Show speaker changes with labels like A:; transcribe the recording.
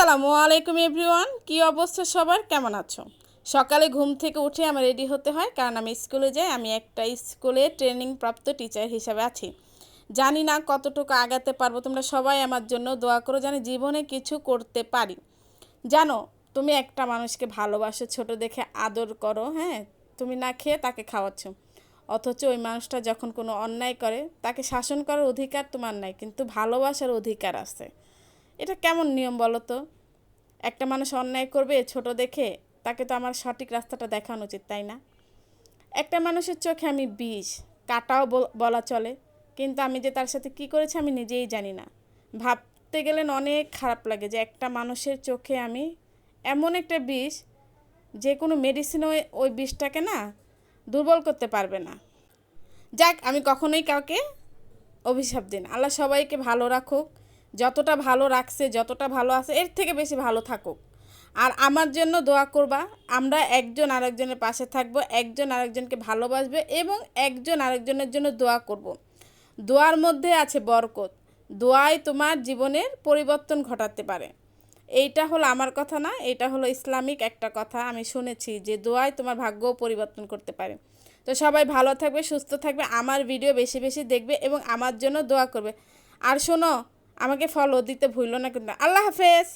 A: আসসালামু আলাইকুম এভরিওয়ান, কি অবস্থা সবার? কেমন আছো? সকালে ঘুম থেকে উঠে আমার রেডি হতে হয়, কারণ আমি স্কুলে যাই, আমি একটা স্কুলে ট্রেনিং প্রাপ্ত টিচার হিসাবে আছি। জানি না কতটুকু আগাতে পারব, তোমরা সবাই আমার জন্য দোয়া করো, জানি জীবনে কিছু করতে পারি। জানো, তুমি একটা মানুষকে ভালোবাসো, ছোট দেখে আদর করো হ্যাঁ? তুমি না খেয়ে তাকে খাওয়াচ্ছ। অথচ ওই মানুষটা যখন কোনো অন্যায় করে, তাকে শাসন করার অধিকার তোমার নাই, কিন্তু ভালোবাসার অধিকার আছে। এটা কেমন নিয়ম বলো তো? একটা মানুষ অন্যায় করবে ছোট দেখে, তাকে তো আমার সঠিক রাস্তাটা দেখানো উচিত, তাই না? একটা মানুষের চোখে আমি বিষ, কাটাও বল- চলে, কিন্তু আমি যে তার সাথে কি করেছি আমি নিজেই জানি না। ভাবতে গেলে না অনেক খারাপ লাগে যে একটা মানুষের চোখে আমি এমন একটা বিষ, যে কোনো মেডিসিন ওই ওই বিষটাকে না দুর্বল করতে পারবে না। যাক, আমি কখনোই কাউকে অভিশাপ দিন আল্লাহ সবাইকে ভালো রাখুক। যতটা ভালো রাখছে, যতটা ভালো আছে, এর থেকে বেশি ভালো থাকুক। আর আমার জন্য দোয়া করবা, আমরা একজন আরেকজনের পাশে থাকব, একজন আরেকজনকে ভালোবাসবে এবং একজন আরেকজনের জন্য দোয়া করব। দোয়ার মধ্যে আছে বরকত। দোয়াই তোমার জীবনের পরিবর্তন ঘটাতে পারে। এইটা হলো আমার কথা না, এটা হলো ইসলামিক একটা কথা, আমি শুনেছি যে দোয়াই তোমার ভাগ্যও পরিবর্তন করতে পারে। তো সবাই ভালো থাকবে, সুস্থ থাকবে, আমার ভিডিও বেশি বেশি দেখবে এবং আমার জন্য দোয়া করবে। আর শোনো আমাকে ফলো দিতে ভুললো না কিন্তু আল্লাহ হাফেজ।